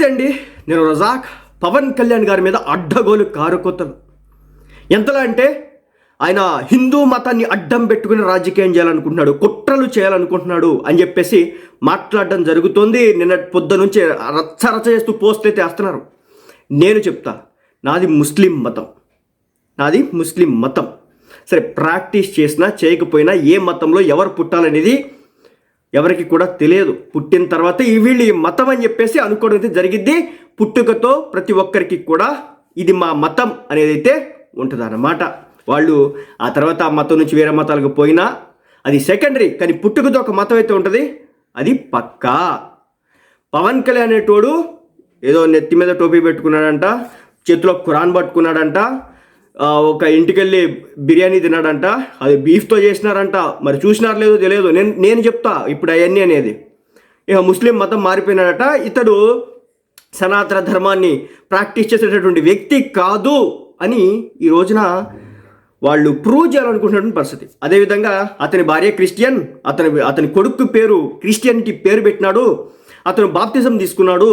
నమస్తే అండి. నేను రజాక్. పవన్ కళ్యాణ్ గారి మీద అడ్డగోలు కారుకొత్తలు ఎంతలా అంటే ఆయన హిందూ మతాన్ని అడ్డం పెట్టుకుని రాజకీయం చేయాలనుకుంటున్నాడు కుట్రలు చేయాలనుకుంటున్నాడు అని చెప్పేసి మాట్లాడడం జరుగుతోంది. నిన్న పొద్దు నుంచి రచ్చ రచ్చ చేస్తూ పోస్ట్ అయితే వేస్తున్నారు. నేను చెప్తా నాది ముస్లిం మతం. నాది ముస్లిం మతం. సరే ప్రాక్టీస్ చేసినా చేయకపోయినా ఏ మతంలో ఎవరు పుట్టాలనేది ఎవరికి కూడా తెలియదు. పుట్టిన తర్వాత ఈ వీళ్ళు ఈ మతం అని చెప్పేసి అనుకోవడం అయితే జరిగిద్ది. పుట్టుకతో ప్రతి ఒక్కరికి కూడా ఇది మా మతం అనేది అయితే ఉంటుంది అన్నమాట వాళ్ళు ఆ తర్వాత ఆ మతం నుంచి వేరే మతాలకు పోయినా అది సెకండరీ కానీ పుట్టుకతో ఒక మతం అయితే ఉంటుంది. అది పక్కా. పవన్ కళ్యాణ్ అనేటోడు ఏదో నెత్తి మీద టోపీ పెట్టుకున్నాడంట చేతిలో ఖురాన్ పట్టుకున్నాడంట ఒక ఇంటికి వెళ్ళి బిర్యానీ తిన్నాడంట అది బీఫ్తో చేసినారంట మరి చూసినారు లేదో తెలియదు. నేను నేను చెప్తా ఇప్పుడు అవన్నీ అనేది. ఇక ముస్లిం మతం మారిపోయినాడట ఇతడు సనాతన ధర్మాన్ని ప్రాక్టీస్ చేసేటటువంటి వ్యక్తి కాదు అని ఈ రోజున వాళ్ళు ప్రూవ్ చేయాలనుకుంటున్నటువంటి పరిస్థితి. అదేవిధంగా అతని భార్య క్రిస్టియన్ అతని అతని కొడుకు పేరు క్రిస్టియన్కి పేరు పెట్టినాడు అతను బాప్తిజం తీసుకున్నాడు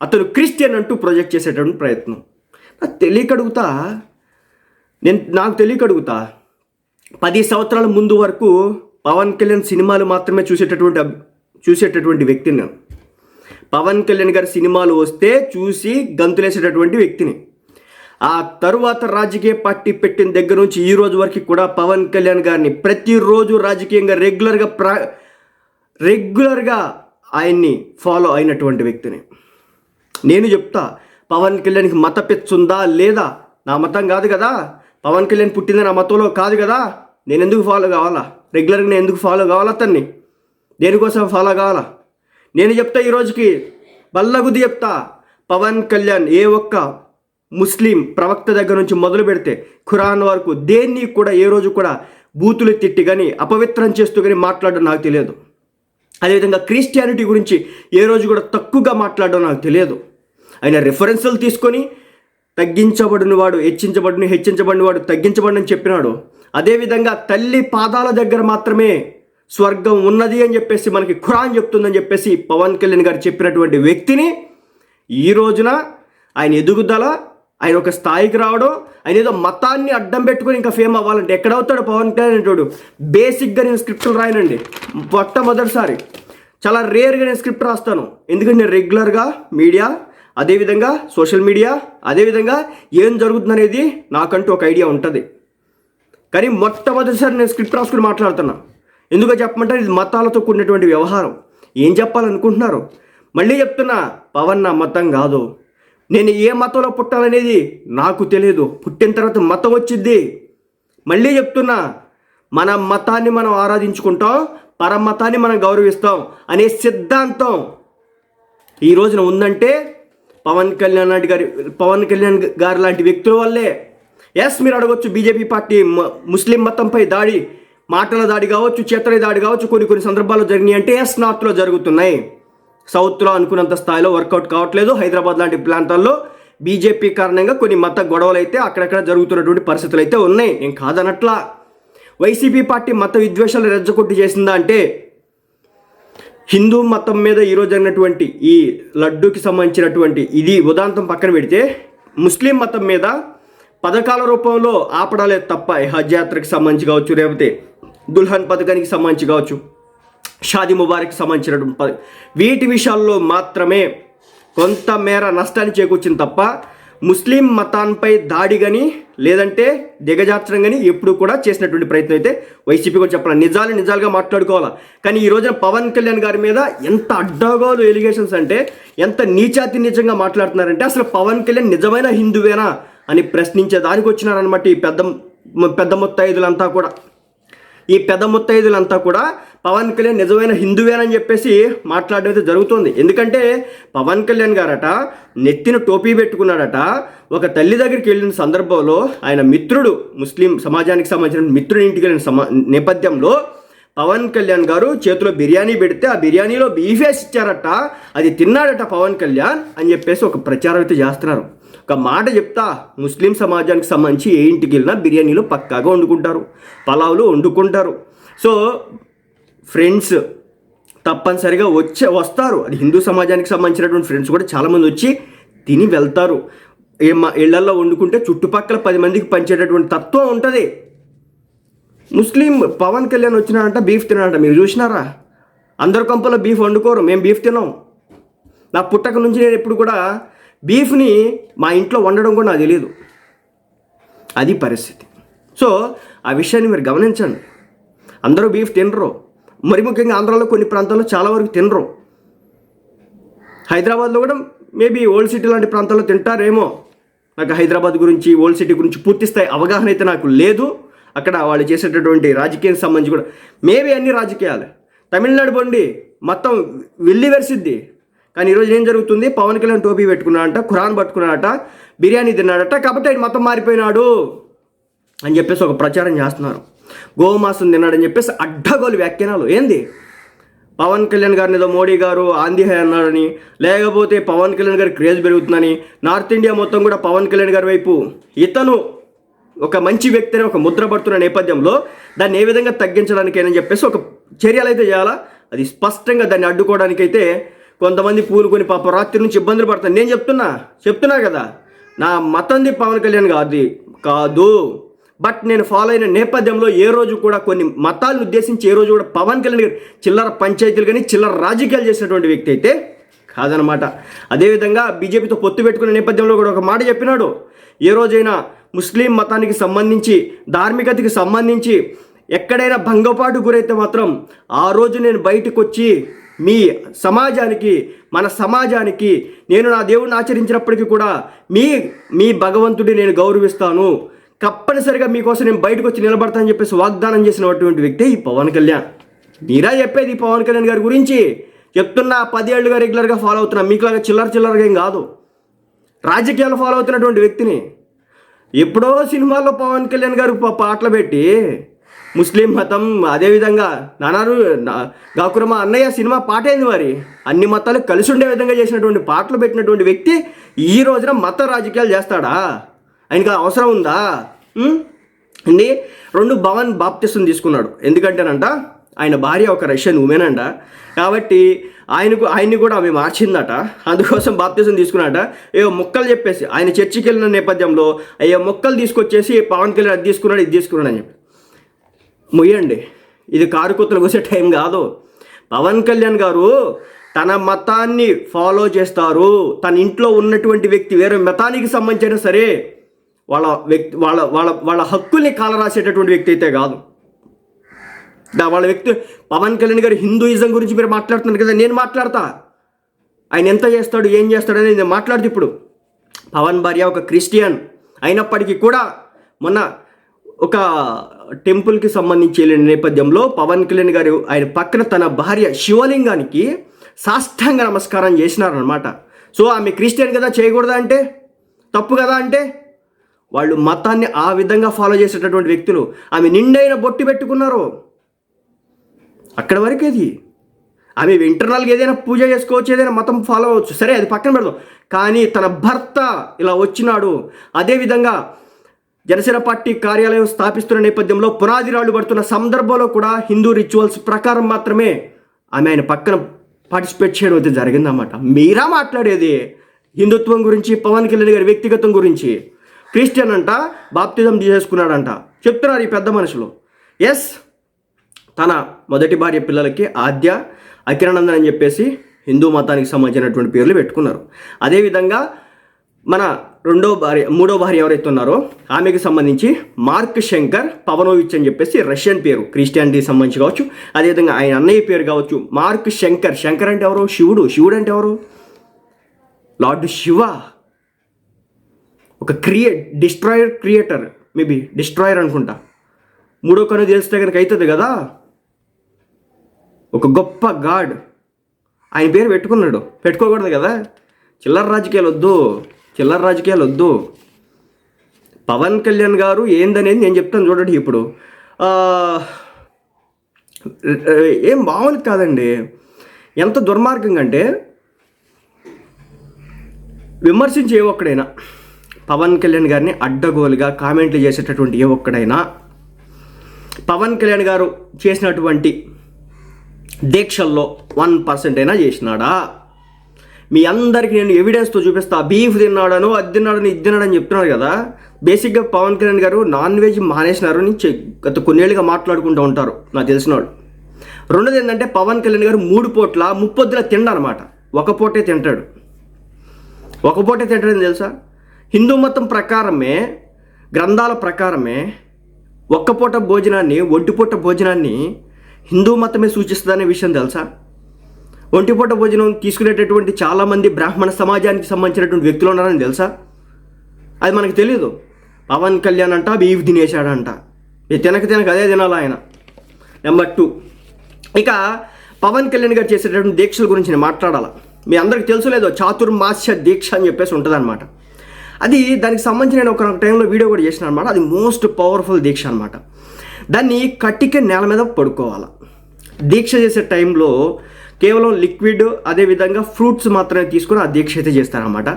అతను క్రిస్టియన్ అంటూ ప్రొజెక్ట్ చేసేటటువంటి ప్రయత్నం. నాకు నేను నాకు తెలియక అడుగుతా పది సంవత్సరాల ముందు వరకు పవన్ కళ్యాణ్ సినిమాలు మాత్రమే చూసేటటువంటి చూసేటటువంటి వ్యక్తిని నేను. పవన్ కళ్యాణ్ గారి సినిమాలు వస్తే చూసి గంతులేసేటటువంటి వ్యక్తిని. ఆ తరువాత రాజకీయ పార్టీ పెట్టిన దగ్గర నుంచి ఈ రోజు వరకు కూడా పవన్ కళ్యాణ్ గారిని ప్రతిరోజు రాజకీయంగా రెగ్యులర్గా ప్రా రెగ్యులర్గా ఆయన్ని ఫాలో అయినటువంటి వ్యక్తిని. నేను చెప్తా పవన్ కళ్యాణ్కి మత పెచ్చుందా లేదా? నా మతం కాదు కదా? పవన్ కళ్యాణ్ పుట్టింది నా మతంలో కాదు కదా. నేను ఎందుకు ఫాలో కావాలా? రెగ్యులర్గా నేను ఎందుకు ఫాలో కావాలా అతన్ని? దేనికోసం ఫాలో కావాలా? నేను చెప్తా ఈ రోజుకి బల్లగుద్ది చెప్తా. పవన్ కళ్యాణ్ ఏ ఒక్క ముస్లిం ప్రవక్త దగ్గర నుంచి మొదలు పెడితే ఖురాన్ వరకు దేన్ని కూడా ఏ రోజు కూడా బూతులు తిట్టి కానీ అపవిత్రం చేస్తూ కానీ మాట్లాడడం నాకు తెలియదు. అదేవిధంగా క్రిస్టియానిటీ గురించి ఏ రోజు కూడా తక్కువగా మాట్లాడడం నాకు తెలియదు. ఆయన రిఫరెన్సులు తీసుకొని తగ్గించబడిన వాడు హెచ్చించబడిన హెచ్చించబడిన వాడు తగ్గించబడినని చెప్పినాడు. అదేవిధంగా తల్లి పాదాల దగ్గర మాత్రమే స్వర్గం ఉన్నది అని చెప్పేసి మనకి ఖురాన్ చెప్తుందని చెప్పేసి పవన్ కళ్యాణ్ గారు చెప్పినటువంటి వ్యక్తిని ఈ రోజున ఆయన ఎదుగుదల ఆయన ఒక స్థాయికి రావడం ఆయన ఏదో మతాన్ని అడ్డం పెట్టుకొని ఇంకా ఫేమ్ అవ్వాలంటే ఎక్కడవుతాడు పవన్ కళ్యాణ్ అంటాడు బేసిక్గా నేను స్క్రిప్ట్లు రాయనండి. మొట్టమొదటిసారి. చాలా రేర్గా నేను స్క్రిప్ట్ రాస్తాను. ఎందుకంటే నేను రెగ్యులర్గా మీడియా అదేవిధంగా సోషల్ మీడియా అదేవిధంగా ఏం జరుగుతుందనేది నాకంటూ ఒక ఐడియా ఉంటుంది. కానీ మొట్టమొదటిసారి నేను స్క్రిప్ట్ రాసుకుని మాట్లాడుతున్నా. ఎందుకో చెప్పమంటే ఇది మతాలతో కూడినటువంటి వ్యవహారం. ఏం చెప్పాలనుకుంటున్నారు? మళ్ళీ చెప్తున్నా పవన్ నా మతం కాదు. నేను ఏ మతంలో పుట్టాలనేది నాకు తెలియదు. పుట్టిన తర్వాత మతం వచ్చింది మళ్ళీ చెప్తున్నా మన మతాన్ని మనం ఆరాధించుకుంటాం పరమతాన్ని మనం గౌరవిస్తాం అనే సిద్ధాంతం ఈ రోజున ఉందంటే పవన్ కళ్యాణ్ లాంటి గారి పవన్ కళ్యాణ్ గారు లాంటి వ్యక్తుల వల్లే. ఎస్ మీరు అడగొచ్చు బీజేపీ పార్టీ ముస్లిం మతంపై దాడి మాటల దాడి కావచ్చు చేతల దాడి కావచ్చు కొన్ని కొన్ని సందర్భాల్లో జరిగినాయి అంటే ఎస్ నార్త్లో జరుగుతున్నాయి. సౌత్లో అనుకున్నంత స్థాయిలో వర్కౌట్ కావట్లేదు. హైదరాబాద్ లాంటి ప్రాంతాల్లో బీజేపీ కారణంగా కొన్ని మత గొడవలు అయితే అక్కడక్కడ జరుగుతున్నటువంటి పరిస్థితులు అయితే ఉన్నాయి. నేను కాదనట్లా. వైసీపీ పార్టీ మత విద్వేషాలు రెచ్చగొట్టి చేసిందా అంటే హిందూ మతం మీద ఈరోజు జరిగినటువంటి ఈ లడ్డూకి సంబంధించినటువంటి ఇది ఉదాంతం పక్కన పెడితే ముస్లిం మతం మీద పథకాల రూపంలో ఆపడాలే తప్ప హజ్ యాత్రకి సంబంధించి కావచ్చు లేకపోతే దుల్హన్ పథకానికి సంబంధించి కావచ్చు షాదీ ముబారక్ సంబంధించినటువంటి వీటి విషయాల్లో మాత్రమే కొంతమేర నష్టాన్ని చేకూర్చింది తప్ప ముస్లిం మతాన్పై దాడి కానీ లేదంటే దిగజార్చడం కానీ ఎప్పుడు కూడా చేసినటువంటి ప్రయత్నం అయితే వైసీపీ కూడా చెప్పాలి. నిజాలు నిజాలుగా మాట్లాడుకోవాలా. కానీ ఈ రోజున పవన్ కళ్యాణ్ గారి మీద ఎంత అడ్డగోలు ఎలిగేషన్స్ అంటే ఎంత నీచాతి నిజంగా మాట్లాడుతున్నారంటే అసలు పవన్ కళ్యాణ్ నిజమైన హిందువేనా అని ప్రశ్నించే దానికి వచ్చినారనమాట ఈ పెద్ద పెద్ద ముత్తైదులంతా కూడా. ఈ పెద్ద ముత్తైదులంతా కూడా పవన్ కళ్యాణ్ నిజమైన హిందువేనని చెప్పేసి మాట్లాడడం అయితే జరుగుతుంది. ఎందుకంటే పవన్ కళ్యాణ్ గారట నెత్తిన టోపీ పెట్టుకున్నాడట. ఒక తల్లి దగ్గరికి వెళ్ళిన సందర్భంలో ఆయన మిత్రుడు ముస్లిం సమాజానికి సంబంధించిన మిత్రుడి ఇంటికి వెళ్ళిన సమా నేపథ్యంలో పవన్ కళ్యాణ్ గారు చేతిలో బిర్యానీ పెడితే ఆ బిర్యానీలో బీఫేస్ ఇచ్చారట. అది తిన్నాడట పవన్ కళ్యాణ్ అని చెప్పేసి ఒక ప్రచారం అయితే చేస్తున్నారు. ఒక మాట చెప్తా ముస్లిం సమాజానికి సంబంధించి ఏ ఇంటికి వెళ్ళినా బిర్యానీలు పక్కాగా వండుకుంటారు పలావులు వండుకుంటారు. సో ఫ్రెండ్స్ తప్పనిసరిగా వచ్చే వస్తారు. అది హిందూ సమాజానికి సంబంధించినటువంటి ఫ్రెండ్స్ కూడా చాలామంది వచ్చి తిని వెళ్తారు. ఏ మా ఇళ్ళల్లో వండుకుంటే చుట్టుపక్కల పది మందికి పంచేటటువంటి తత్వం ఉంటుంది. ముస్లిం పవన్ కళ్యాణ్ వచ్చినాడంట బీఫ్ తినారంట మీరు చూసినారా? అందరు కంపలో బీఫ్ వండుకోరు. మేము బీఫ్ తినాం నా పుట్టక నుంచి నేను ఎప్పుడు కూడా బీఫ్ని మా ఇంట్లో వండడం కూడా నాకు తెలియదు అది పరిస్థితి. సో ఆ విషయాన్ని మీరు గమనించండి. అందరూ బీఫ్ తినరు. మరి ముఖ్యంగా ఆంధ్రాలో కొన్ని ప్రాంతాల్లో చాలా వరకు తినరు. హైదరాబాద్లో కూడా మేబీ ఓల్డ్ సిటీ లాంటి ప్రాంతాల్లో తింటారేమో. నాకు హైదరాబాద్ గురించి ఓల్డ్ సిటీ గురించి పూర్తి స్థాయి అవగాహన అయితే నాకు లేదు. అక్కడ వాళ్ళు చేసేటటువంటి రాజకీయానికి సంబంధించి కూడా మేబీ అన్ని రాజకీయాలు. తమిళనాడు బండి మొత్తం వెళ్ళి వెరిసిద్ది. కానీ ఈరోజు ఏం జరుగుతుంది? పవన్ కళ్యాణ్ టోపీ పెట్టుకున్నాడట ఖురాన్ పట్టుకున్నాడట బిర్యానీ తిన్నాడట కాబట్టి ఆయన మొత్తం మారిపోయినాడు అని చెప్పేసి ఒక ప్రచారం చేస్తున్నారు. గోమాసం తిన్నాడని చెప్పేసి అడ్డగోలు వ్యాఖ్యానాలు. ఏంది? పవన్ కళ్యాణ్ గారిని ఏదో మోడీ గారు ఆంధ్య అన్నాడని లేకపోతే పవన్ కళ్యాణ్ గారి క్రేజ్ పెరుగుతుందని నార్త్ ఇండియా మొత్తం కూడా పవన్ కళ్యాణ్ గారి వైపు. ఇతను ఒక మంచి వ్యక్తిని ఒక ముద్ర పడుతున్న నేపథ్యంలో దాన్ని ఏ విధంగా తగ్గించడానికైనా చెప్పేసి ఒక చర్యలు అయితే చేయాలా? అది స్పష్టంగా దాన్ని అడ్డుకోవడానికైతే కొంతమంది పూనుకొని పాప రాత్రి నుంచి ఇబ్బందులు పడతాను నేను చెప్తున్నా చెప్తున్నా కదా. నా మతంది పవన్ కళ్యాణ్ కాదు కాదు. బట్ నేను ఫాలో అయిన నేపథ్యంలో ఏ రోజు కూడా కొన్ని మతాలను ఉద్దేశించి ఏ రోజు కూడా పవన్ కళ్యాణ్ గారు చిల్లర పంచాయతీలు కానీ చిల్లర రాజకీయాలు చేసినటువంటి వ్యక్తి అయితే కాదనమాట అదేవిధంగా బీజేపీతో పొత్తు పెట్టుకునే నేపథ్యంలో కూడా ఒక మాట చెప్పినాడు. ఏ రోజైనా ముస్లిం మతానికి సంబంధించి ధార్మికతకి సంబంధించి ఎక్కడైనా భంగపాటు గురైతే మాత్రం ఆ రోజు నేను బయటకు వచ్చి మీ సమాజానికి మన సమాజానికి నేను నా దేవుడిని ఆచరించినప్పటికీ కూడా మీ మీ భగవంతుడి నేను గౌరవిస్తాను. తప్పనిసరిగా మీకోసం నేను బయటకు వచ్చి నిలబడతానని చెప్పేసి వాగ్దానం చేసినటువంటి వ్యక్తే ఈ పవన్ కళ్యాణ్. మీరా చెప్పేది పవన్ కళ్యాణ్ గారి గురించి. చెప్తున్నా పదేళ్ళుగా రెగ్యులర్గా ఫాలో అవుతున్నా. మీకులాగా చిల్లర చిల్లరగా ఏం కాదు. రాజకీయాలు ఫాలో అవుతున్నటువంటి వ్యక్తిని. ఎప్పుడో సినిమాల్లో పవన్ కళ్యాణ్ గారు పాటలు పెట్టి ముస్లిం మతం అదేవిధంగా నానారు నా- గాకురమ అన్నయ్య సినిమా పాట ఏంది మరి? అన్ని మతాలు కలిసి ఉండే విధంగా చేసినటువంటి పాటలు పెట్టినటువంటి వ్యక్తి ఈ రోజున మత రాజకీయాలు చేస్తాడా? ఆయనకి ఆ అవసరం ఉందా? అండి రెండు భవన్ బాప్తిసం తీసుకున్నాడు. ఎందుకంటేనంట ఆయన భార్య ఒక రష్యన్ ఉమెన్ అంట. కాబట్టి ఆయనకు ఆయన్ని కూడా ఆమె మార్చిందట. అందుకోసం బాప్తిజం తీసుకున్నాట ఏవో మొక్కలు చెప్పేసి ఆయన చర్చికి వెళ్ళిన నేపథ్యంలో అయ్యో మొక్కలు తీసుకొచ్చేసి పవన్ కళ్యాణ్ అది తీసుకున్నాడు ఇది తీసుకున్నాడు అని చెప్పి. ముయ్యండి. ఇది కారు కుత్తలు కూసే టైం కాదు. పవన్ కళ్యాణ్ గారు తన మతాన్ని ఫాలో చేస్తారు. తన ఇంట్లో ఉన్నటువంటి వ్యక్తి వేరే మతానికి సంబంధించిన సరే వాళ్ళ వ్యక్తి వాళ్ళ వాళ్ళ వాళ్ళ హక్కుల్ని కాలరాసేటటువంటి వ్యక్తి అయితే కాదు. వాళ్ళ వ్యక్తి పవన్ కళ్యాణ్ గారు హిందూయిజం గురించి మీరు మాట్లాడుతున్నారు కదా నేను మాట్లాడతా. ఆయన ఎంత చేస్తాడు ఏం చేస్తాడు అనేది నేను మాట్లాడుతూ ఇప్పుడు. పవన్ భార్య ఒక క్రిస్టియన్ అయినప్పటికీ కూడా మొన్న ఒక టెంపుల్కి సంబంధించి వెళ్ళిన నేపథ్యంలో పవన్ కళ్యాణ్ గారు ఆయన పక్కన తన భార్య శివలింగానికి సాష్టాంగ నమస్కారం చేసినారనమాట సో ఆమె క్రిస్టియన్ కదా చేయకూడదా అంటే? తప్పు కదా అంటే? వాళ్ళు మతాన్ని ఆ విధంగా ఫాలో చేసేటటువంటి వ్యక్తులు. ఆమె నిండైన బొట్టు పెట్టుకున్నారు. అక్కడ వరకు అది ఆమె ఇంటర్నల్గా ఏదైనా పూజ చేసుకోవచ్చు ఏదైనా మతం ఫాలో అవ్వచ్చు. సరే అది పక్కన పెడదాం. కానీ తన భర్త ఇలా వచ్చినాడు. అదేవిధంగా జనసేన పార్టీ కార్యాలయం స్థాపిస్తున్న నేపథ్యంలో పునాది రాళ్ళు పడుతున్న సందర్భంలో కూడా హిందూ రిచువల్స్ ప్రకారం మాత్రమే ఆమె ఆయన పక్కన పార్టిసిపేట్ చేయడం అయితే జరిగిందన్నమాట. మీరా మాట్లాడేది? హిందుత్వం గురించి పవన్ కళ్యాణ్ గారి వ్యక్తిగతం గురించి. క్రిస్టియన్ అంట బాప్తిజం తీసేసుకున్నాడంట. చెప్తున్నారు ఈ పెద్ద మనుషులు. ఎస్ తన మొదటి భార్య పిల్లలకి ఆద్య అకిరానందన్ అని చెప్పేసి హిందూ మతానికి సంబంధించినటువంటి పేర్లు పెట్టుకున్నారు. అదేవిధంగా మన రెండో భార్య మూడో భార్య ఎవరైతే ఉన్నారో ఆమెకి సంబంధించి మార్క్ శంకర్ పవనోవిచ్ అని చెప్పేసి రష్యన్ పేరు క్రిస్టియానిటీకి సంబంధించి కావచ్చు అదేవిధంగా ఆయన అన్నయ్య పేరు కావచ్చు మార్క్ శంకర్. శంకర్ అంటే ఎవరు? శివుడు. శివుడు అంటే ఎవరు? లార్డ్ శివ. ఒక create destroyer creator maybe destroyer అనుకుంటా. మూడో కను తెలిస్తే కనుక అవుతుంది కదా? ఒక గొప్ప గాడ్. ఆయన పేరు పెట్టుకున్నాడు. పెట్టుకోకూడదు కదా? చిల్లర రాజకీయాలు వద్దు. చిల్లర రాజకీయాలు వద్దు. పవన్ కళ్యాణ్ గారు ఏందనేది నేను చెప్తాను చూడండి ఇప్పుడు. ఏం మామూలు కాదండి. ఎంత దుర్మార్గంగా అంటే విమర్శించే ఒక్కడైనా. పవన్ కళ్యాణ్ గారిని అడ్డగోలుగా కామెంట్లు చేసేటటువంటి ఏ ఒక్కడైనా పవన్ కళ్యాణ్ గారు చేసినటువంటి దీక్షల్లో వన్ పర్సెంట్ అయినా చేసినాడా? మీ అందరికి నేను ఎవిడెన్స్తో చూపిస్తా. బీఫ్ తిన్నాడను అది తిన్నాడని ఇది తిన్నాడని చెప్తున్నాడు కదా. బేసిక్గా పవన్ కళ్యాణ్ గారు నాన్ వెజ్ మానేసినారు అని గత కొన్నేళ్ళుగా మాట్లాడుకుంటూ ఉంటారు నాకు తెలిసిన వాళ్ళు. రెండోది ఏంటంటే పవన్ కళ్యాణ్ గారు మూడు పూట్ల ముప్పొద్దుల తిండనమాట. ఒక పూటే తింటాడు. ఒక పూటే తింటాడని తెలుసా? హిందూ మతం ప్రకారమే గ్రంథాల ప్రకారమే ఒక్క పూట భోజనాన్ని ఒంటిపూట భోజనాన్ని హిందూ మతమే సూచిస్తుందనే విషయం తెలుసా? ఒంటిపూట భోజనం తీసుకునేటటువంటి చాలామంది బ్రాహ్మణ సమాజానికి సంబంధించినటువంటి వ్యక్తులు ఉన్నారని తెలుసా? అది మనకు తెలియదు పవన్ కళ్యాణ్ అంట బీఫ్ తినేశాడంట తినక తినక అదే తినాలి ఆయన. నెంబర్ టూ ఇక పవన్ కళ్యాణ్ గారు చేసేటటువంటి దీక్షల గురించి నేను మాట్లాడాలా? మీ అందరికి తెలుసు లేదో చాతుర్మాస్య దీక్ష అని చెప్పేసి ఉంటుందన్నమాట. అది దానికి సంబంధించి నేను ఒక టైంలో వీడియో కూడా చేసిన అనమాట అది మోస్ట్ పవర్ఫుల్ దీక్ష అనమాట దాన్ని కట్టిక నేల మీద పడుకోవాలి. దీక్ష చేసే టైంలో కేవలం లిక్విడ్ అదేవిధంగా ఫ్రూట్స్ మాత్రమే తీసుకుని ఆ దీక్ష అయితే చేస్తారనమాట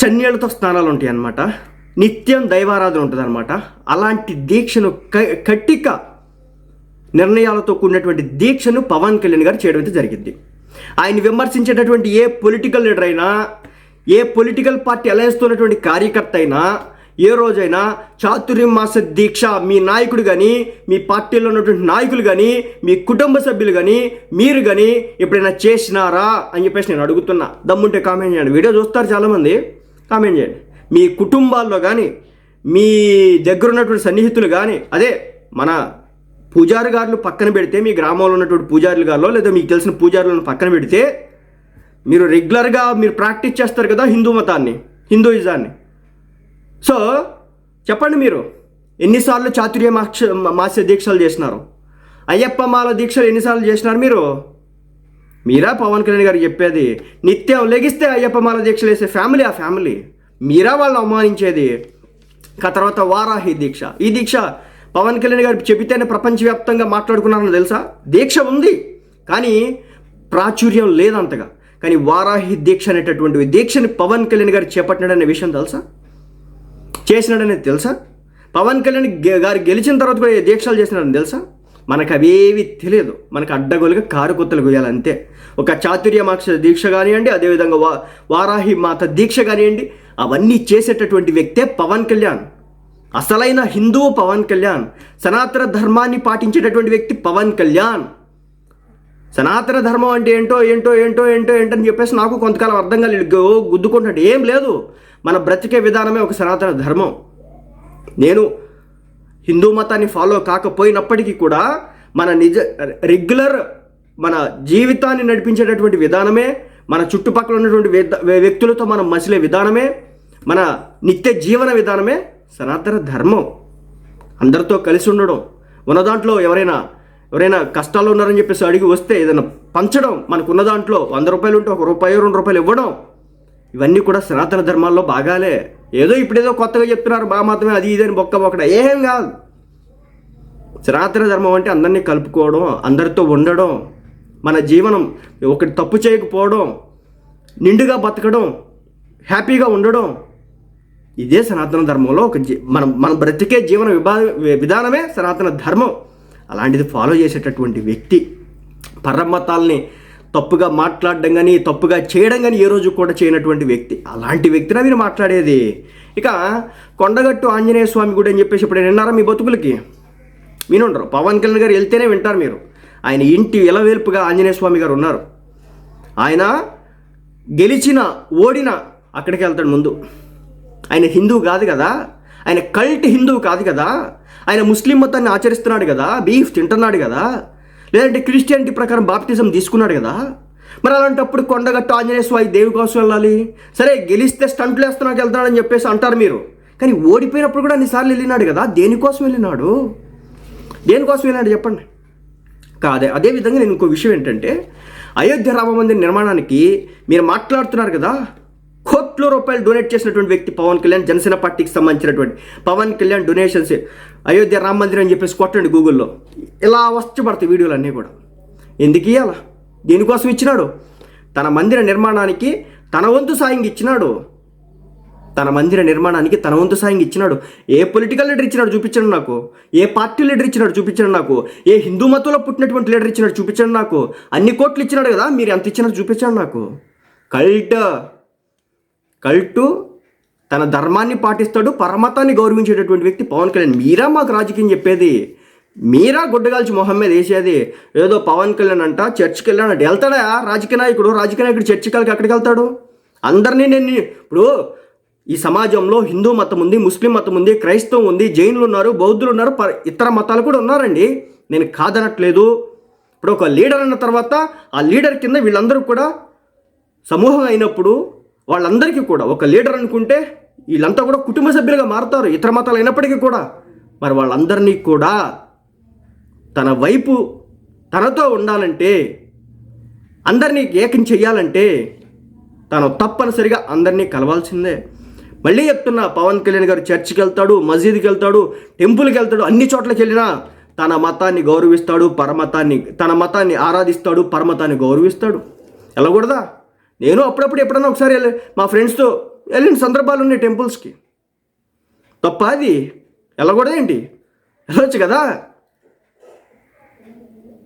చన్నీళ్ళతో స్నానాలు ఉంటాయి అన్నమాట. నిత్యం దైవారాధన ఉంటుందన్నమాట. అలాంటి దీక్షను క కట్టిక నిర్ణయాలతో కూడినటువంటి దీక్షను పవన్ కళ్యాణ్ గారు చేయడం అయితే జరిగింది. ఆయన విమర్శించేటటువంటి ఏ పొలిటికల్ లీడర్ అయినా ఏ పొలిటికల్ పార్టీ అలయన్స్తో ఉన్నటువంటి కార్యకర్త అయినా ఏ రోజైనా చాతుర్యం మాస దీక్ష మీ నాయకుడు కానీ మీ పార్టీలో ఉన్నటువంటి నాయకులు కానీ మీ కుటుంబ సభ్యులు కానీ మీరు కానీ ఎప్పుడైనా చేసినారా అని చెప్పేసి నేను అడుగుతున్నా. దమ్ముంటే కామెంట్ చేయండి. వీడియో చూస్తారు చాలామంది. కామెంట్ చేయండి. మీ కుటుంబాల్లో కానీ మీ దగ్గర ఉన్నటువంటి సన్నిహితులు కానీ అదే మన పూజారి గారులు పక్కన పెడితే మీ గ్రామంలో ఉన్నటువంటి పూజారులు గారిలో లేదా మీకు తెలిసిన పూజారులను పక్కన పెడితే మీరు రెగ్యులర్గా మీరు ప్రాక్టీస్ చేస్తారు కదా హిందూ మతాన్ని హిందూయిజాన్ని. సో చెప్పండి మీరు ఎన్నిసార్లు చాతుర్య మాక్ష మాస్య దీక్షలు చేసినారు? అయ్యప్ప మాల దీక్షలు ఎన్నిసార్లు చేసినారు మీరు? మీరా పవన్ కళ్యాణ్ గారు చెప్పేది నిత్యం లెగిస్తే అయ్యప్ప మాల దీక్షలు వేసే ఫ్యామిలీ ఆ ఫ్యామిలీ మీరా వాళ్ళని అవమానించేది? ఆ తర్వాత వారాహి దీక్ష. ఈ దీక్ష పవన్ కళ్యాణ్ గారు చెబితేనే ప్రపంచవ్యాప్తంగా మాట్లాడుకున్నారని తెలుసా? దీక్ష ఉంది కానీ ప్రాచుర్యం లేదంతగా. కానీ వారాహి దీక్ష అనేటటువంటి దీక్షని పవన్ కళ్యాణ్ గారు చేపట్టినాడనే విషయం తెలుసా? చేసినాడనేది తెలుసా? పవన్ కళ్యాణ్ గె- గారు గెలిచిన తర్వాత కూడా దీక్షలు చేసినాడని తెలుసా? మనకు అవేవి తెలియదు. మనకు అడ్డగోలుగా కారు కొత్తలు కొయ్యాలి అంతే. ఒక చాతుర్యమాక్ష దీక్ష కానివ్వండి అదేవిధంగా వా వారాహి మాత దీక్ష కానివ్వండి అవన్నీ చేసేటటువంటి వ్యక్తే పవన్ కళ్యాణ్. అసలైన హిందూ పవన్ కళ్యాణ్. సనాతన ధర్మాన్ని పాటించేటటువంటి వ్యక్తి పవన్ కళ్యాణ్. సనాతన ధర్మం అంటే ఏంటో ఏంటో ఏంటో ఏంటో ఏంటో అని చెప్పేసి నాకు కొంతకాలం అర్థం కాలేదు. గో- గుద్దుకుంటాడు ఏం లేదు. మన బ్రతికే విధానమే ఒక సనాతన ధర్మం. నేను హిందూ మతాన్ని ఫాలో కాకపోయినప్పటికీ కూడా మన నిజ రెగ్యులర్ మన జీవితాన్ని నడిపించేటటువంటి విధానమే మన చుట్టుపక్కల ఉన్నటువంటి వ్యక్తులతో మనం మసిలే విధానమే మన నిత్య జీవన విధానమే సనాతన ధర్మం. అందరితో కలిసి ఉండడం. ఉన్న దాంట్లో ఎవరైనా ఎవరైనా కష్టాల్లో ఉన్నారని చెప్పేసి అడిగి వస్తే ఏదైనా పంచడం మనకున్న దాంట్లో వంద రూపాయలు ఉంటే ఒక రూపాయి రెండు రూపాయలు ఇవ్వడం ఇవన్నీ కూడా సనాతన ధర్మాల్లో భాగాలే ఏదో ఇప్పుడేదో కొత్తగా చెప్తున్నారు బాగా మాత్రమే అది ఇదని బొక్క బొక్కడ. ఏం కాదు. సనాతన ధర్మం అంటే అందరినీ కలుపుకోవడం అందరితో ఉండడం మన జీవనం ఒకటి తప్పు చేయకపోవడం నిండుగా బతకడం హ్యాపీగా ఉండడం ఇదే సనాతన ధర్మంలో ఒక జీ మనం మనం బ్రతికే జీవన విభా విధానమే సనాతన ధర్మం. అలాంటిది ఫాలో చేసేటటువంటి వ్యక్తి పరమతాల్ని తప్పుగా మాట్లాడడం కానీ తప్పుగా చేయడం కానీ ఏ రోజు కూడా చేయనటువంటి వ్యక్తి. అలాంటి వ్యక్తినా మీరు మాట్లాడేది. ఇక కొండగట్టు ఆంజనేయ స్వామి గుడి అని చెప్పేసి ఇప్పుడు విన్నారా మీ బతుకులకి? వినుండరు. పవన్ కళ్యాణ్ గారు వెళ్తేనే వింటారు మీరు. ఆయన ఇంటి ఇలవేల్పుగా ఆంజనేయ స్వామి గారు ఉన్నారు. ఆయన గెలిచిన ఓడిన అక్కడికి వెళ్తాడు ముందు. ఆయన హిందూ కాదు కదా. ఆయన కల్ట్ హిందూ కాదు కదా. ఆయన ముస్లిం మతాన్ని ఆచరిస్తున్నాడు కదా బీఫ్ తింటున్నాడు కదా లేదంటే క్రిస్టియానిటీ ప్రకారం బాప్టిజం తీసుకున్నాడు కదా మరి అలాంటప్పుడు కొండగట్టు ఆంజనేయ స్వామి దేవి కోసం వెళ్ళాలి? సరే గెలిస్తే స్టంట్లు వేస్తున్నాకు వెళ్తున్నాడని చెప్పేసి అంటారు మీరు. కానీ ఓడిపోయినప్పుడు కూడా అన్నిసార్లు వెళ్ళినాడు కదా దేనికోసం వెళ్ళినాడు? దేనికోసం వెళ్ళినాడు చెప్పండి. కాదే అదేవిధంగా నేను ఇంకో విషయం ఏంటంటే అయోధ్య రామ మందిర్ నిర్మాణానికి మీరు మాట్లాడుతున్నారు కదా కోట్ల రూపాయలు డొనేట్ చేసినటువంటి వ్యక్తి పవన్ కళ్యాణ్ జనసేన పార్టీకి సంబంధించినటువంటి పవన్ కళ్యాణ్ డొనేషన్స్ అయోధ్య రామ మందిర్ అని చెప్పేసి కొట్టండి గూగుల్లో ఇలా వచ్చి పడతాయి వీడియోలు అన్నీ కూడా. ఎందుకు ఇవ్వాల దేనికోసం ఇచ్చినాడు? తన మందిర నిర్మాణానికి తన వంతు సాయం ఇచ్చినాడు. తన మందిర నిర్మాణానికి తన వంతు సాయం ఇచ్చినాడు. ఏ పొలిటికల్ లీడర్ ఇచ్చినాడు చూపించండి నాకు. ఏ పార్టీ లీడర్ ఇచ్చినాడు చూపించండి నాకు. ఏ హిందూ మతంలో పుట్టినటువంటి లీడర్ ఇచ్చినాడు చూపించండి నాకు. అన్ని కోట్లు ఇచ్చినాడు కదా మీరు ఎంత ఇచ్చినాడు చూపించండి నాకు. కల్ట్ కల్టు తన ధర్మాన్ని పాటిస్తాడు పరమతాన్ని గౌరవించేటటువంటి వ్యక్తి పవన్ కళ్యాణ్. మీరా మాకు రాజకీయం చెప్పేది? మీరా గుడ్డగాల్చి మొహం మీద వేసేది? ఏదో పవన్ కళ్యాణ్ అంట చర్చికి వెళ్ళాడు వెళ్తాడా? రాజకీయ నాయకుడు రాజకీయ నాయకుడు చర్చికి వెళ్ళి ఎక్కడికి వెళ్తాడు? అందరినీ నేను ఇప్పుడు ఈ సమాజంలో హిందూ మతం ఉంది ముస్లిం మతం ఉంది క్రైస్తవం ఉంది జైనులు ఉన్నారు బౌద్ధులు ఉన్నారు ఇతర మతాలు కూడా ఉన్నారండి. నేను కాదనట్లేదు. ఇప్పుడు ఒక లీడర్ అన్న తర్వాత ఆ లీడర్ కింద వీళ్ళందరూ కూడా సమూహం అయినప్పుడు వాళ్ళందరికీ కూడా ఒక లీడర్ అనుకుంటే వీళ్ళంతా కూడా కుటుంబ సభ్యులుగా మారుతారు ఇతర మతాలు అయినప్పటికీ కూడా. మరి వాళ్ళందరినీ కూడా తన వైపు తనతో ఉండాలంటే అందరినీ ఏకం చెయ్యాలంటే తను తప్పనిసరిగా అందరినీ కలవాల్సిందే. మళ్ళీ చెప్తున్నా పవన్ కళ్యాణ్ గారు చర్చికి వెళ్తాడు మసీద్కి వెళ్తాడు టెంపుల్కి వెళ్తాడు అన్ని చోట్లకి వెళ్ళినా తన మతాన్ని గౌరవిస్తాడు పరమతాన్ని తన మతాన్ని ఆరాధిస్తాడు పరమతాన్ని గౌరవిస్తాడు. వెళ్ళకూడదా? నేను అప్పుడప్పుడు ఎప్పుడన్నా ఒకసారి వెళ్ళి మా ఫ్రెండ్స్తో వెళ్ళిన సందర్భాలు ఉన్నాయి టెంపుల్స్కి. తప్ప అది వెళ్ళకూడదేంటి? వెళ్ళొచ్చు కదా?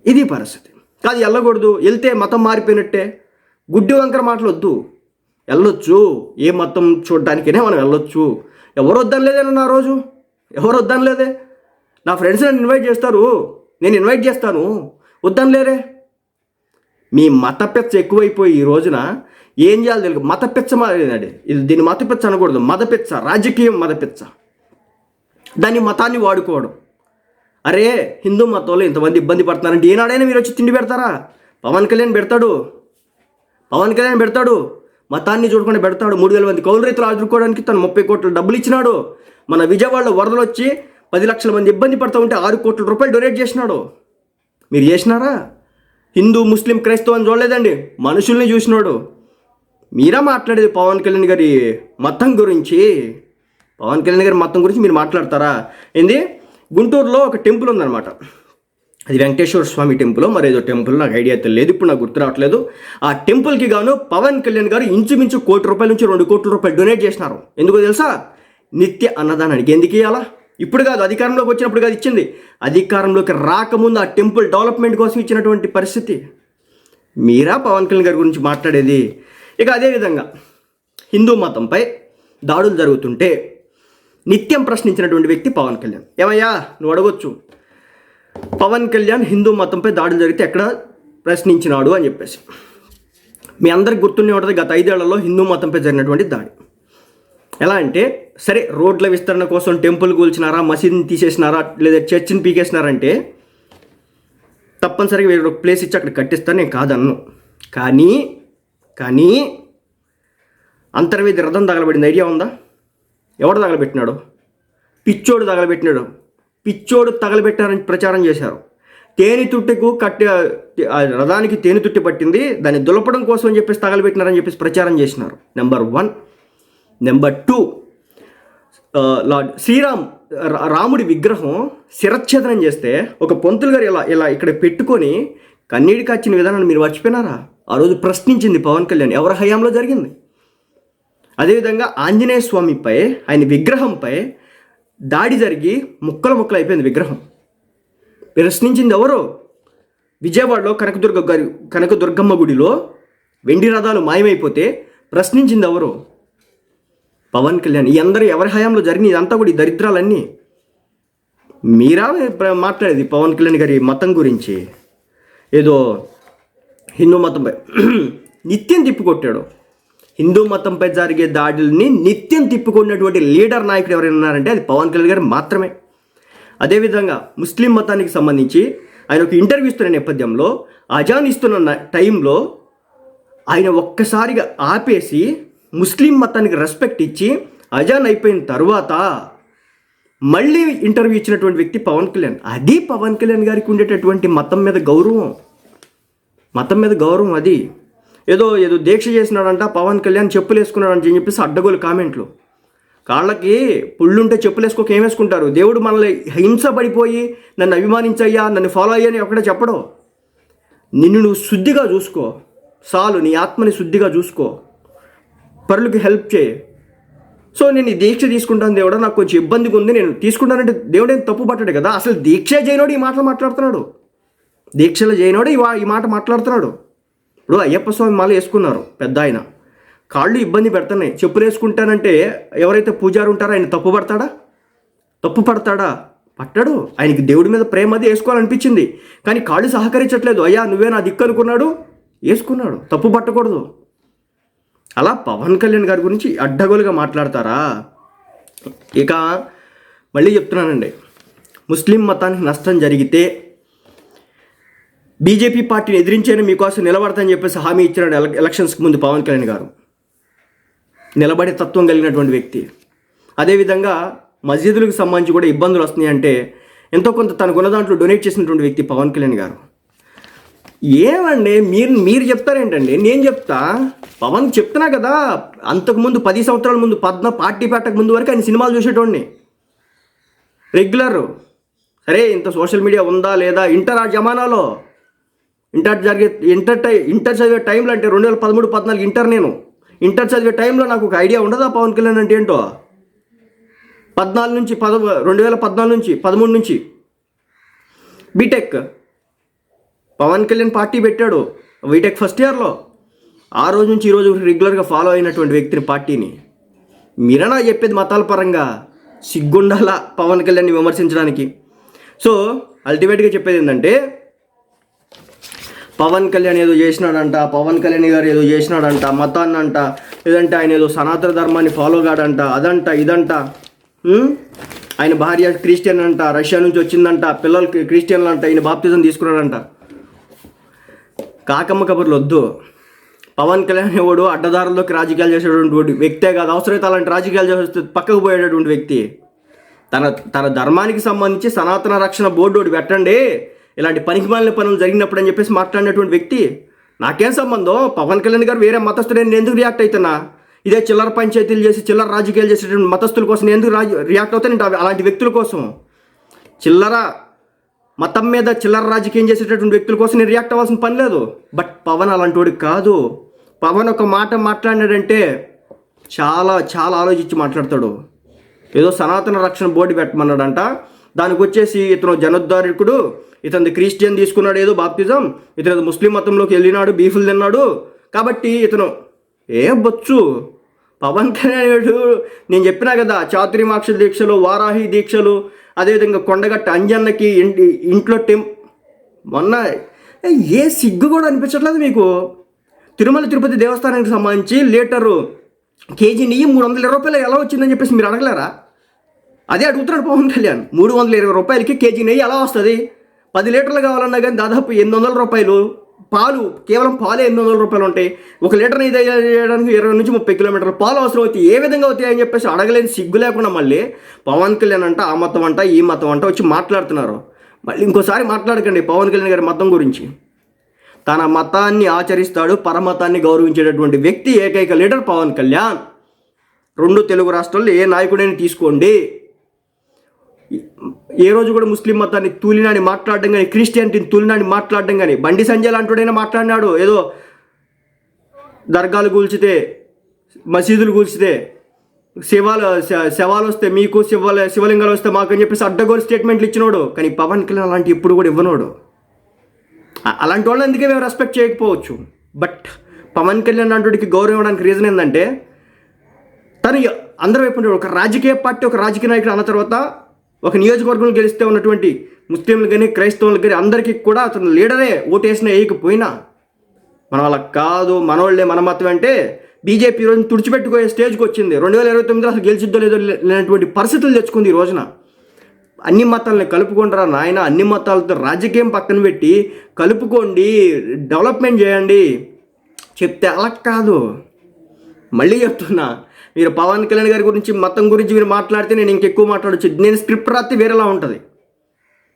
ఇది పరిస్థితి. కాదు వెళ్ళకూడదు. వెళ్తే మతం మారిపోయినట్టే. గుడ్డి వంకర మాటలు వద్దు. వెళ్ళొచ్చు. ఏ మతం చూడడానికైనా మనం వెళ్ళొచ్చు. ఎవరు వద్దని లేదేనన్న రోజు? ఎవరు వద్దని లేదే నా ఫ్రెండ్స్ నన్ను ఇన్వైట్ చేస్తారు. నేను ఇన్వైట్ చేస్తాను. వద్దని లేరే మీ మత పెచ్చ ఎక్కువైపోయి ఈ రోజున ఏం చేయాలి తెలుగు? మత పెచ్చ మారేనండి ఇది దీన్ని మత పెచ్చ అనకూడదు. మత పెచ్చ రాజకీయం మత పెచ్చ దాన్ని మతాన్ని వాడుకోవడం. అరే హిందూ మతంలో ఇంతమంది ఇబ్బంది పడుతున్నారంటే ఏనాడైనా మీరు వచ్చి తిండి పెడతారా? పవన్ కళ్యాణ్ పెడతాడు. పవన్ కళ్యాణ్ పెడతాడు. మతాన్ని చూడకుండా పెడతాడు. మూడు వేల మంది కౌలు రైతులు ఆదుకోవడానికి తను ముప్పై కోట్ల డబ్బులు ఇచ్చినాడు. మన విజయవాడలో వరదలు వచ్చి పది లక్షల మంది ఇబ్బంది పడతా ఉంటే ఆరు కోట్ల రూపాయలు డొనేట్ చేసినాడు. మీరు చేసినారా? హిందూ ముస్లిం క్రైస్తవం చూడలేదండి. మనుషుల్ని చూసినాడు. మీరా మాట్లాడేది పవన్ కళ్యాణ్ గారి మతం గురించి? పవన్ కళ్యాణ్ గారి మతం గురించి మీరు మాట్లాడతారా? ఏంది? గుంటూరులో ఒక టెంపుల్ ఉందన్నమాట. అది వెంకటేశ్వర స్వామి టెంపుల్. మరి ఏదో టెంపుల్ నాకు ఐడియా తెలియదు ఇప్పుడు నాకు గుర్తు రావట్లేదు. ఆ టెంపుల్కి గాను పవన్ కళ్యాణ్ గారు ఇంచుమించు కోటి రూపాయల నుంచి రెండు కోట్ల రూపాయలు డొనేట్ చేసినారు. ఎందుకో తెలుసా? నిత్య అన్నదానానికి. ఎందుకు ఇవ్వాలా ఇప్పుడు కాదు అధికారంలోకి వచ్చినప్పుడు కాదు ఇచ్చింది. అధికారంలోకి రాకముందు ఆ టెంపుల్ డెవలప్మెంట్ కోసం ఇచ్చినటువంటి పరిస్థితి. మీరా పవన్ కళ్యాణ్ గారి గురించి మాట్లాడేది? ఇక అదేవిధంగా హిందూ మతంపై దాడులు జరుగుతుంటే నిత్యం ప్రశ్నించినటువంటి వ్యక్తి పవన్ కళ్యాణ్. ఏమయ్యా నువ్వు అడగొచ్చు. పవన్ కళ్యాణ్ హిందూ మతంపై దాడులు జరిగితే ఎక్కడ ప్రశ్నించినాడు అని చెప్పేసి. మీ అందరికి గుర్తుండే ఉంటుంది గత ఐదేళ్ళలో హిందూ మతంపై జరిగినటువంటి దాడి. ఎలా అంటే సరే రోడ్ల విస్తరణ కోసం టెంపుల్ కూల్చినారా మసీదుని తీసేసినారా లేదా చర్చిని పీకేసినారంటే తప్పనిసరిగా వేరే ప్లేస్ ఇచ్చి అక్కడ కట్టిస్తాను నేను కాదన్ను. కానీ కానీ అంతర్వేది రథం తగలబడింది. ఐడియా ఉందా? ఎవడు తగలబెట్టినాడు? పిచ్చోడు తగలబెట్టినాడు. పిచ్చోడు తగలబెట్టారని ప్రచారం చేశారు. తేనె తుట్టెకు కట్టె ఆ రథానికి తేనె తుట్టి పట్టింది. దాన్ని దులపడం కోసం అని చెప్పేసి తగలబెట్టినారని చెప్పేసి ప్రచారం చేసినారు. Number one number two lord Sriram రా- రాముడి విగ్రహం శిరచ్ఛేదనం చేస్తే ఒక పంతులు గారు ఇలా ఇలా ఇక్కడ పెట్టుకొని కన్నీడి కాచిన విధానాన్ని మీరు మర్చిపోయినారా? ఆ రోజు ప్రశ్నించింది పవన్ కళ్యాణ్ ఎవరి హయాంలో జరిగింది? అదేవిధంగా ఆంజనేయ స్వామిపై ఆయన విగ్రహంపై దాడి జరిగి ముక్కలు ముక్కలు అయిపోయింది విగ్రహం. ప్రశ్నించింది ఎవరు? విజయవాడలో కనకదుర్గ గారి కనకదుర్గమ్మ గుడిలో వెండి రథాలు మాయమైపోతే ప్రశ్నించింది ఎవరు? పవన్ కళ్యాణ్ ఈ అందరూ ఎవరి హయాంలో జరిగిన ఇదంతా కూడా ఈ దరిద్రాలన్నీ? మీరా మాట్లాడేది పవన్ కళ్యాణ్ గారి మతం గురించి? ఏదో హిందూ మతంపై నిత్యం తిప్పికొట్టాడు. హిందూ మతంపై జరిగే దాడుల్ని నిత్యం తిప్పుకున్నటువంటి లీడర్ నాయకుడు ఎవరైనా ఉన్నారంటే అది పవన్ కళ్యాణ్ గారు మాత్రమే. అదేవిధంగా ముస్లిం మతానికి సంబంధించి ఆయన ఒక ఇంటర్వ్యూ ఇస్తున్న నేపథ్యంలో అజాన్ ఇస్తున్న టైంలో ఆయన ఒక్కసారిగా ఆపేసి ముస్లిం మతానికి రెస్పెక్ట్ ఇచ్చి అజాన్ అయిపోయిన తర్వాత మళ్ళీ ఇంటర్వ్యూ ఇచ్చినటువంటి వ్యక్తి పవన్ కళ్యాణ్. అది పవన్ కళ్యాణ్ గారికి ఉండేటటువంటి మతం మీద గౌరవం. మతం మీద గౌరవం అది. ఏదో ఏదో దీక్ష చేసినాడంట పవన్ కళ్యాణ్ చెప్పులు వేసుకున్నాడంట అని చెప్పేసి అడ్డగోలు కామెంట్లు కాళ్ళకి పుళ్ళుంటే చెప్పులు వేసుకోక ఏం వేసుకుంటారు? దేవుడు మనల్ని హింస పడిపోయి నన్ను అభిమానించయ్యా నన్ను ఫాలో అయ్యా అని ఒకటే చెప్పడం. నిన్ను నువ్వు శుద్ధిగా చూసుకో. చాలు నీ ఆత్మని శుద్ధిగా చూసుకో. పరులకు హెల్ప్ చేయి. సో నేను ఈ దీక్ష తీసుకుంటాను దేవుడా నాకు కొంచెం ఇబ్బందిగా ఉంది నేను తీసుకుంటానంటే దేవుడు ఏం తప్పు పట్టాడు కదా. అసలు దీక్ష చేయనోడు ఈ మాటలు మాట్లాడుతున్నాడు. దీక్షలు చేయనోడు ఈ వా- ఈ మాట మాట్లాడుతున్నాడు. ఇప్పుడు అయ్యప్ప స్వామి మాల వేసుకున్నారు పెద్ద ఆయన. కాళ్ళు ఇబ్బంది పెడుతున్నాయి. చెప్పులు వేసుకుంటానంటే ఎవరైతే పూజారు ఉంటారో ఆయన తప్పు పడతాడా? తప్పు పడతాడా? పట్టాడు. ఆయనకి దేవుడి మీద ప్రేమ అది వేసుకోవాలనిపించింది. కానీ కాళ్ళు సహకరించట్లేదు. అయ్యా నువ్వే నా దిక్కు అనుకున్నాడు? వేసుకున్నాడు. తప్పు పట్టకూడదు. అలా పవన్ కళ్యాణ్ గారి గురించి అడ్డగోలుగా మాట్లాడతారా? ఇక మళ్ళీ చెప్తున్నానండి. ముస్లిం మతానికి నష్టం జరిగితే బీజేపీ పార్టీని ఎదిరించేనే మీకోసం నిలబడతానని చెప్పేసి హామీ ఇచ్చినాడు ఎలక్షన్స్కి ముందు పవన్ కళ్యాణ్ గారు. నిలబడే తత్వం కలిగినటువంటి వ్యక్తి. అదేవిధంగా మసీదులకు సంబంధించి కూడా ఇబ్బందులు వస్తున్నాయి అంటే ఎంతో కొంత తనకున్న దాంట్లో డొనేట్ చేసినటువంటి వ్యక్తి పవన్ కళ్యాణ్ గారు. ఏమండి? మీరు మీరు చెప్తారేంటండి? నేను చెప్తా. పవన్ చెప్తున్నా కదా అంతకుముందు పది సంవత్సరాల ముందు పద్మ పార్టీ పెట్టక ముందు వరకు ఆయన సినిమాలు చూసేటోడిని. రెగ్యులర్. సరే ఇంత సోషల్ మీడియా ఉందా లేదా? ఇంటర్ ఆ జమానాలో. ఇంటర్ జరిగే ఇంటర్ టై ఇంటర్ చదివే టైంలో అంటే రెండు వేల పదమూడు పద్నాలుగు ఇంటర్ నేను. ఇంటర్ చదివే టైంలో నాకు ఒక ఐడియా ఉండదా పవన్ కళ్యాణ్ అంటే ఏంటో? పద్నాలుగు నుంచి పద రెండు వేల పద్నాలుగు నుంచి పదమూడు నుంచి. బీటెక్ పవన్ కళ్యాణ్ పార్టీ పెట్టాడు. బీటెక్ ఫస్ట్ ఇయర్లో ఆ రోజు నుంచి ఈరోజు రెగ్యులర్గా ఫాలో అయినటువంటి వ్యక్తిని పార్టీని. మీరనా చెప్పేది మతాల పరంగా సిగ్గుండాల పవన్ కళ్యాణ్ని విమర్శించడానికి. సో అల్టిమేట్గా చెప్పేది ఏంటంటే పవన్ కళ్యాణ్ ఏదో చేసినాడంట పవన్ కళ్యాణ్ గారు ఏదో చేసినాడంట మతాన్ని అంట లేదంటే ఆయన ఏదో సనాతన ధర్మాన్ని ఫాలో కాడంట అదంట ఇదంట ఆయన భార్య క్రిస్టియన్ అంట రష్యా నుంచి వచ్చిందంట పిల్లలు క్రిస్టియన్లు అంట ఆయన బాప్తిజం తీసుకున్నాడంట. కాకమ్మ కబుర్లు వద్దు. పవన్ కళ్యాణ్ ఎవడు అడ్డదారుల్లోకి రాజకీయాలు చేసేటువంటి వ్యక్తే కాదు. అవసరమైతే అలాంటి రాజకీయాలు చేస్తే పక్కకు పోయేటటువంటి వ్యక్తి. తన తన ధర్మానికి సంబంధించి సనాతన రక్షణ బోర్డు ఒకటి పెట్టండి. ఇలాంటి పనికిమాలిన పనులు జరిగినప్పుడు అని చెప్పేసి మాట్లాడినటువంటి వ్యక్తి. నాకేం సంబంధం? పవన్ కళ్యాణ్ గారు వేరే మతస్థుడు నేను ఎందుకు రియాక్ట్ అవుతున్నా ఇదే చిల్లర పంచాయతీలు చేసి చిల్లర రాజకీయాలు చేసేటువంటి మతస్థుల కోసం నేను ఎందుకు రాజ రియాక్ట్ అవుతాను? అలాంటి వ్యక్తుల కోసం. చిల్లర మతం మీద చిల్లర రాజకీయం చేసేటటువంటి వ్యక్తుల కోసం నేను రియాక్ట్ అవ్వాల్సిన పని లేదు. బట్ పవన్ అలాంటి కాదు. పవన్ ఒక మాట మాట్లాడినాడంటే చాలా చాలా ఆలోచించి మాట్లాడతాడు. ఏదో సనాతన రక్షణ బోర్డు పెట్టమన్నాడంట. దానికి వచ్చేసి ఇతను జనోద్ధారికుడు ఇతను క్రిస్టియన్ తీసుకున్నాడు ఏదో బాప్తిజం ఇతను ముస్లిం మతంలోకి వెళ్ళినాడు బీఫులు తిన్నాడు. కాబట్టి ఇతను ఏ బొచ్చు. పవన్ కళ్యాణ్ నేను చెప్పినా కదా చాతుర్మాక్ష దీక్షలు వారాహి దీక్షలు అదేవిధంగా కొండగట్ట అంజన్నకి ఇంటి ఇంట్లో టెం మొన్న ఏ సిగ్గు కూడా అనిపించట్లేదు మీకు? తిరుమల తిరుపతి దేవస్థానానికి సంబంధించి లీటరు కేజీ నెయ్యి మూడు వందల ఇరవై రూపాయలు ఎలా వచ్చిందని చెప్పేసి మీరు అడగలేరా? అదే అడుగుతున్నాడు పవన్ కళ్యాణ్. మూడు వందల ఇరవై రూపాయలకి కేజీ నెయ్యి ఎలా వస్తుంది? పది లీటర్లు కావాలన్నా కానీ దాదాపు ఎనిమిది వందల రూపాయలు. పాలు కేవలం పాలే ఎనిమిది వందల రూపాయలు ఉంటాయి ఒక లీటర్ ఇది చేయడానికి ఇరవై నుంచి ముప్పై కిలోమీటర్ల పాలు అవసరం అవుతాయి ఏ విధంగా అవుతాయి అని చెప్పేసి అడగలేని సిగ్గు లేకుండా మళ్ళీ పవన్ కళ్యాణ్ అంట ఆ మతం అంట ఈ మతం అంట వచ్చి మాట్లాడుతున్నారు. మళ్ళీ ఇంకోసారి మాట్లాడకండి పవన్ కళ్యాణ్ గారి మతం గురించి. తన మతాన్ని ఆచరిస్తాడు పరమతాన్ని గౌరవించేటటువంటి వ్యక్తి ఏకైక లీడర్ పవన్ కళ్యాణ్. రెండు తెలుగు రాష్ట్రాల్లో ఏ నాయకుడైనా తీసుకోండి? ఏ రోజు కూడా ముస్లిం మతాన్ని తూలినాని మాట్లాడడం కానీ క్రిస్టియానిటీని తూలినాని మాట్లాడడం కానీ బండి సంజయ్ లాంటివాడైనా మాట్లాడినాడు. ఏదో దర్గాలు కూల్చితే మసీదులు కూల్చితే శివాలు శ- శవాలు వస్తే మీకు శివాల శివలింగాలు వస్తే మాకు అని చెప్పేసి అడ్డగోలు స్టేట్మెంట్లు ఇచ్చినోడు. కానీ పవన్ కళ్యాణ్ అలాంటి ఇప్పుడు కూడా ఇవ్వనోడు. అలాంటి వాళ్ళు అందుకే మేము రెస్పెక్ట్ చేయకపోవచ్చు? బట్ పవన్ కళ్యాణ్ లాంటికి గౌరవం ఇవ్వడానికి రీజన్ ఏంటంటే తను అందరూ వైపు ఒక రాజకీయ పార్టీ ఒక రాజకీయ నాయకుడు అన్న తర్వాత ఒక నియోజకవర్గంలో గెలిస్తే ఉన్నటువంటి ముస్లింలు కానీ క్రైస్తవులు కానీ అందరికీ కూడా అతను లీడరే ఓటేసిన వేయకపోయినా మనం అలా కాదు మనోళ్ళే మన మతం అంటే బీజేపీ రోజున తుడిచిపెట్టుకోయే స్టేజ్కి వచ్చింది. రెండు వేల ఇరవై తొమ్మిదిలో అసలు గెలిచిద్దో లేదో లేనటువంటి పరిస్థితులు తెచ్చుకుంది ఈ రోజున. అన్ని మతాలని కలుపుకుంటారా నాయన? అన్ని మతాలతో రాజకీయం పక్కన పెట్టి కలుపుకోండి డెవలప్మెంట్ చేయండి. చెప్తే అలా కాదు. మళ్ళీ చెప్తున్నా మీరు పవన్ కళ్యాణ్ గారి గురించి మతం గురించి మీరు మాట్లాడితే నేను ఇంకెక్కువ మాట్లాడచ్చు. నేను స్క్రిప్ట్ రాస్తే వేరేలా ఉంటుంది.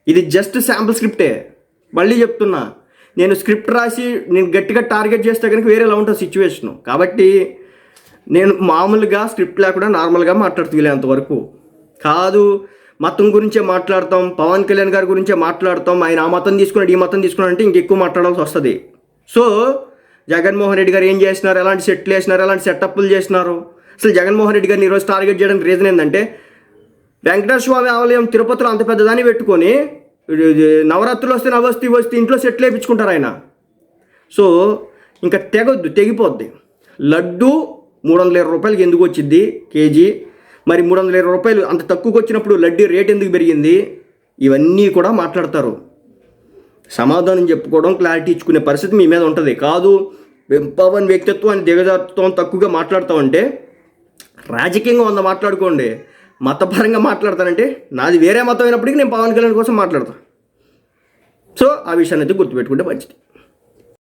ఇది జస్ట్ శాంపుల్ స్క్రిప్టే. మళ్ళీ చెప్తున్నా నేను స్క్రిప్ట్ రాసి నేను గట్టిగా టార్గెట్ చేస్తే కనుక వేరేలా ఉంటుంది సిచ్యువేషను. కాబట్టి నేను మామూలుగా స్క్రిప్ట్ లేకుండా నార్మల్గా మాట్లాడుతూ అంతవరకు కాదు మతం గురించే మాట్లాడతాం పవన్ కళ్యాణ్ గారి గురించే మాట్లాడతాం ఆయన ఆ మతం తీసుకున్నాడు ఈ మతం తీసుకున్నాడు అంటే ఇంకెక్కువ మాట్లాడాల్సి వస్తుంది. సో జగన్మోహన్ రెడ్డి గారు ఏం చేసినారు? ఎలాంటి సెట్లు వేసినారు? ఎలాంటి సెటప్లు చేసినారు? అసలు జగన్మోహన్ రెడ్డి గారిని ఈరోజు టార్గెట్ చేయడానికి రీజన్ ఏంటంటే వెంకటేశ్వర స్వామి ఆలయం తిరుపతిలో అంత పెద్దదాన్ని పెట్టుకొని ఇది- నవరాత్రులు వస్తే నవస్తి వస్తే ఇంట్లో సెట్లు వేయించుకుంటారు ఆయన. సో ఇంకా తెగొద్దు తెగిపోద్ది. లడ్డు మూడు వందల ఇరవై రూపాయలకి ఎందుకు వచ్చింది కేజీ? మరి మూడు వందల ఇరవై రూపాయలు అంత తక్కువకి వచ్చినప్పుడు లడ్డీ రేట్ ఎందుకు పెరిగింది? ఇవన్నీ కూడా మాట్లాడతారు. సమాధానం చెప్పుకోవడం క్లారిటీ ఇచ్చుకునే పరిస్థితి మీ మీద ఉంటుంది. కాదు పవన్ వ్యక్తిత్వాన్ని దిగజారుతాం తక్కువగా మాట్లాడతామంటే రాజకీయంగా వంద మాట్లాడుకోండి. మతపరంగా మాట్లాడతానంటే నాది వేరే మతం అయినప్పటికీ నేను పవన్ కళ్యాణ్ కోసం మాట్లాడతాను సో ఆ విషయాన్ని అయితే గుర్తుపెట్టుకుంటే మంచిది.